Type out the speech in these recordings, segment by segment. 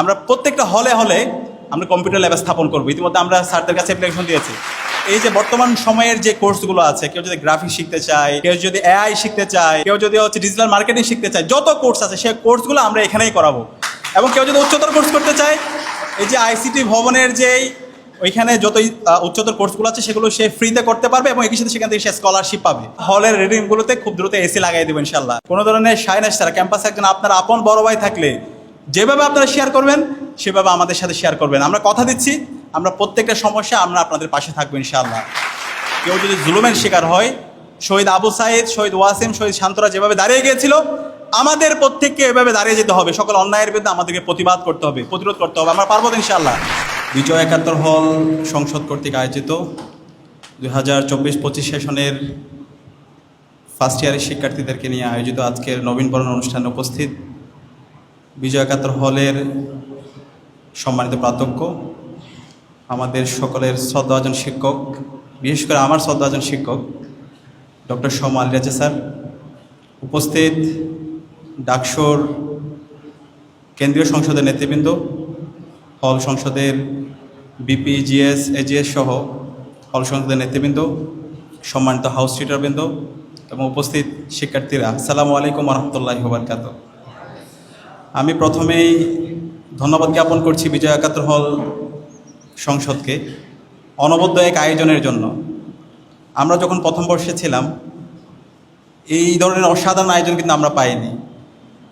আমরা প্রত্যেকটা হলে হলে আমরা কম্পিউটার ল্যাব স্থাপন করব। ইতিমধ্যে আমরা স্যারদের কাছে অ্যাপ্লিকেশন দিয়েছি। এই যে বর্তমান সময়ের যে কোর্সগুলো আছে, কেউ যদি গ্রাফিক শিখতে চায়, কেউ যদি এআই শিখতে চায়, কেউ যদি হচ্ছে ডিজিটাল মার্কেটিং শিখতে চায়, যত কোর্স আছে সেই কোর্সগুলো আমরা এখানেই করাবো। এবং কেউ যদি উচ্চতর কোর্স করতে চায়, এই যে আইসিটি ভবনের যেই ওইখানে যতই উচ্চতর কোর্সগুলো আছে, সেগুলো সে ফ্রিতে করতে পারবে এবং একই সাথে সেখান থেকে সে স্কলারশিপ পাবে। হলের রিডিংগুলোতে খুব দ্রুত এসি লাগাই দেবেন ইনশাল্লাহ কোনো ধরনের সাইনাস ছাড়া ক্যাম্পাসে একজন আপনার আপন বড় ভাই থাকলে যেভাবে আপনারা শেয়ার করবেন, সেভাবে আমাদের সাথে শেয়ার করবেন। আমরা কথা দিচ্ছি, আমরা প্রত্যেকটা সমস্যা আমরা আপনাদের পাশে থাকব ইনশাআল্লাহ। কেউ যদি জুলুমের শিকার হয়, শহীদ আবু সাইদ, শহীদ ওয়াসিম, শহীদ শান্তরা যেভাবে দাঁড়িয়ে গিয়েছিল, আমাদের প্রত্যেককে এভাবে দাঁড়িয়ে যেতে হবে। সকল অন্যায়ের বিরুদ্ধে আমাদেরকে প্রতিবাদ করতে হবে, প্রতিরোধ করতে হবে। আমরা পারব ইনশাআল্লাহ। বিজয় একাত্তর হল সংসদ কর্তৃক আয়োজিত দুই হাজার চব্বিশ পঁচিশ সেশনের ফার্স্ট ইয়ারের শিক্ষার্থীদেরকে নিয়ে আয়োজিত আজকের নবীনবরণ অনুষ্ঠানে উপস্থিত বিজয় একাত্তর হলের সম্মানিত প্রাধ্যক্ষ, আমাদের সকলের শ্রদ্ধাজন শিক্ষক, বিশেষ করে আমার শ্রদ্ধাজন শিক্ষক, ডক্টর সোমা আলী রাজা স্যার, উপস্থিত ডাকসুর কেন্দ্রীয় সংসদের নেতৃবৃন্দ, হল সংসদের বিপি, জিএস, এজিএস সহ হল সংসদের নেতৃবৃন্দ, সম্মানিত হাউস সিটারবৃন্দ এবং উপস্থিত শিক্ষার্থীরা আসসালামু আলাইকুম রহমতুল্লাহ বারকাত আমি প্রথমেই ধন্যবাদ জ্ঞাপন করছি বিজয় একাত্তর হল সংসদকে অনবদ্য এক আয়োজনের জন্য। আমরা যখন প্রথম বর্ষে ছিলাম, এই ধরনের অসাধারণ আয়োজন কিন্তু আমরা পাইনি।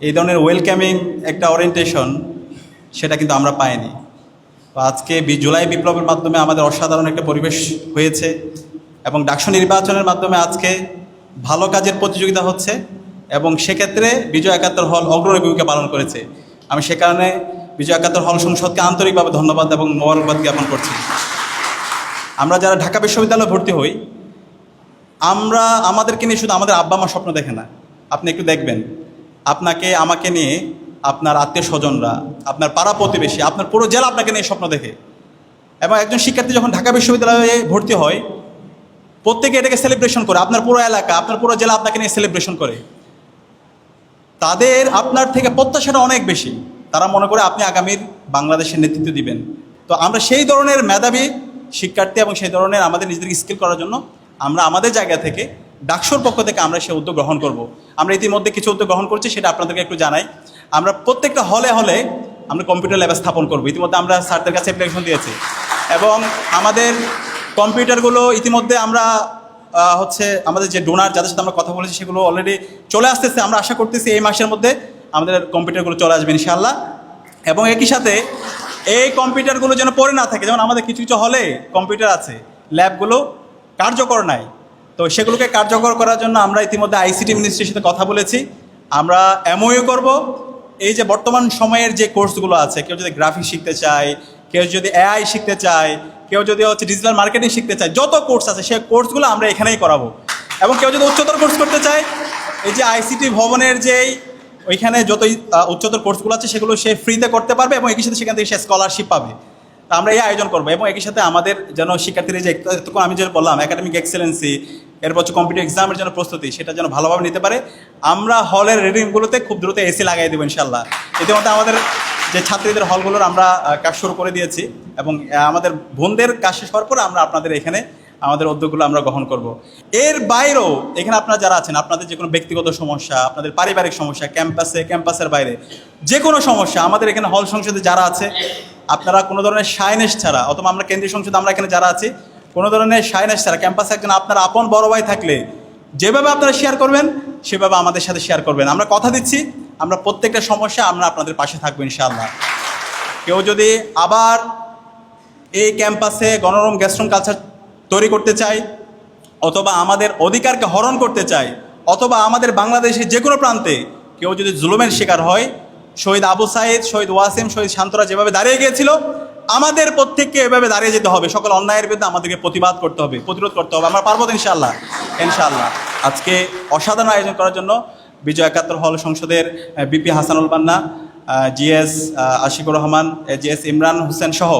এই ধরনের ওয়েলকামিং একটা ওরিয়েন্টেশন সেটা কিন্তু আমরা পাইনি। তো আজকে বি- জুলাই বিপ্লবের মাধ্যমে আমাদের অসাধারণ একটা পরিবেশ হয়েছে এবং ডাকসু নির্বাচনের মাধ্যমে আজকে ভালো কাজের প্রতিযোগিতা হচ্ছে। এবং সেক্ষেত্রে বিজয় একাত্তর হল অগ্রণী ভূমিকা পালন করেছে। আমি সে কারণে বিজয় একাত্তর হল সংসদকে আন্তরিকভাবে ধন্যবাদ এবং মোবারকবাদ জ্ঞাপন করছি। আমরা যারা ঢাকা বিশ্ববিদ্যালয়ে ভর্তি হই, আমরা আমাদেরকে নিয়ে শুধু আমাদের আব্বা মা স্বপ্ন দেখে না। আপনি একটু দেখবেন, আপনাকে, আমাকে নিয়ে আপনার আত্মীয় স্বজনরা, আপনার পাড়া প্রতিবেশী, আপনার পুরো জেলা আপনাকে নিয়ে স্বপ্ন দেখে। এবং একজন শিক্ষার্থী যখন ঢাকা বিশ্ববিদ্যালয়ে ভর্তি হয়, প্রত্যেকে এটাকে সেলিব্রেশন করে, আপনার পুরো এলাকা, আপনার পুরো জেলা আপনাকে নিয়ে সেলিব্রেশন করে। তাদের আপনার থেকে প্রত্যাশাটা অনেক বেশি। তারা মনে করে আপনি আগামীর বাংলাদেশের নেতৃত্ব দিবেন। তো আমরা সেই ধরনের মেধাবী শিক্ষার্থী এবং সেই ধরনের আমাদের নিজেদের স্কিল করার জন্য আমরা আমাদের জায়গা থেকে ডাকসুর পক্ষ থেকে আমরা সেই উদ্যোগ গ্রহণ করব। আমরা ইতিমধ্যে কিছু উদ্যোগ গ্রহণ করছি, সেটা আপনাদেরকে একটু জানাই। আমরা প্রত্যেকটা হলে হলে আমরা কম্পিউটার ল্যাব স্থাপন করব। ইতিমধ্যে আমরা স্যারদের কাছে অ্যাপ্লিকেশন দিয়েছি। এবং আমাদের কম্পিউটারগুলো ইতিমধ্যে আমরা হচ্ছে আমাদের যে ডোনার যাদের সাথে আমরা কথা বলেছি, সেগুলো অলরেডি চলে আসতেছে। আমরা আশা করতেছি এই মাসের মধ্যে আমাদের কম্পিউটারগুলো চলে আসবে ইনশাআল্লাহ। এবং একই সাথে এই কম্পিউটারগুলো যেন পড়ে না থাকে, যেমন আমাদের কিছু কিছু হলে কম্পিউটার আছে ল্যাবগুলো কার্যকর নাই। তো সেগুলোকে কার্যকর করার জন্য আমরা ইতিমধ্যে আইসিটি মিনিস্ট্রির সাথে কথা বলেছি। আমরা এমওইউ করব। এই যে বর্তমান সময়ের যে কোর্সগুলো আছে, কেউ যদি গ্রাফিক শিখতে চায়, কেউ যদি এআই শিখতে চায় কেউ যদি হচ্ছে ডিজিটাল মার্কেটিং শিখতে চায়, যত কোর্স আছে সেই কোর্সগুলো আমরা এখানেই করাবো। এবং কেউ যদি উচ্চতর কোর্স করতে চায়, এই যে আইসিটি ভবনের যেই, ওইখানে যতই উচ্চতর কোর্সগুলো আছে, সেগুলো সে ফ্রিতে করতে পারবে এবং একই সাথে সেখান থেকে সে স্কলারশিপ পাবে। তা আমরা এই আয়োজন করব এবং একই সাথে আমাদের যেন শিক্ষার্থীরা যে এতক্ষণ আমি যেটা বললাম একাডেমিক এক্সেলেন্সি এরপর হচ্ছে কম্পিউটার এক্সামের জন্য প্রস্তুতি, সেটা যেন ভালোভাবে নিতে পারে, আমরা হলের রিডিংগুলোতে খুব দ্রুত এসি লাগাই দেবো ইনশাল্লাহ ইতিমধ্যে আমাদের যে ছাত্রীদের হলগুলোর আমরা কাজ শুরু করে দিয়েছি এবং আমাদের বোনদের কাজ শেষ হওয়ার পর আমরা আপনাদের এখানে আমাদের উদ্যোগগুলো আমরা গ্রহণ করব। এর বাইরেও এখানে আপনারা যারা আছেন, আপনাদের যে কোনো ব্যক্তিগত সমস্যা, আপনাদের পারিবারিক সমস্যা, ক্যাম্পাসে, ক্যাম্পাসের বাইরে যে কোনো সমস্যা, আমাদের এখানে হল সংসদে যারা আছে, আপনারা কোনো ধরনের সাইনেস ছাড়া, অথবা আমরা কেন্দ্রীয় সংসদে, আমরা এখানে যারা আছি, কোনো ধরনের সাইনেস ছাড়া, ক্যাম্পাসে একজন আপনার আপন বড় ভাই থাকলে, যেভাবে আপনারা শেয়ার করবেন, সেভাবে আমাদের সাথে শেয়ার করবেন। আমরা কথা দিচ্ছি আমরা প্রত্যেকটা সমস্যা আমরা আপনাদের পাশে থাকব, ইনশাআল্লাহ। কেউ যদি আবার এই ক্যাম্পাসে গণরম গ্যাস্ট্রম কালচার তৈরি করতে চাই অথবা আমাদের অধিকারকে হরণ করতে চাই অথবা আমাদের বাংলাদেশের যে কোনো প্রান্তে কেউ যদি জুলুমের শিকার হয়, শহীদ আবু সাইদ, শহীদ ওয়াসিম, শহীদ শান্তরা যেভাবে দাঁড়িয়ে গিয়েছিল, আমাদের প্রত্যেককে এভাবে দাঁড়িয়ে যেতে হবে। সকল অন্যায়ের বিরুদ্ধে আমাদেরকে প্রতিবাদ করতে হবে, প্রতিরোধ করতে হবে। আমরা পারব ইনশাল্লাহ ইনশাআল্লাহ। আজকে অসাধারণ আয়োজন করার জন্য বিজয় একাত্তর হল সংসদের VP Hasanul Banna GS Ashikur Rahman GS Imran Hossain সহ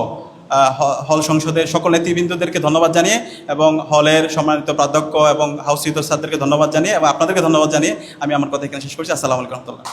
হল সংসদের সকল নেতৃবৃন্দদেরকে ধন্যবাদ জানিয়ে এবং হলের সম্মানিত প্রাধ্যক্ষ এবং হাউস স্যারদেরকে ধন্যবাদ জানিয়ে এবং আপনাদেরকে ধন্যবাদ জানিয়ে আমি আমার কথা এখানে শেষ করছি। আসসালামু আলাইকুম রহমতুল্লাহ।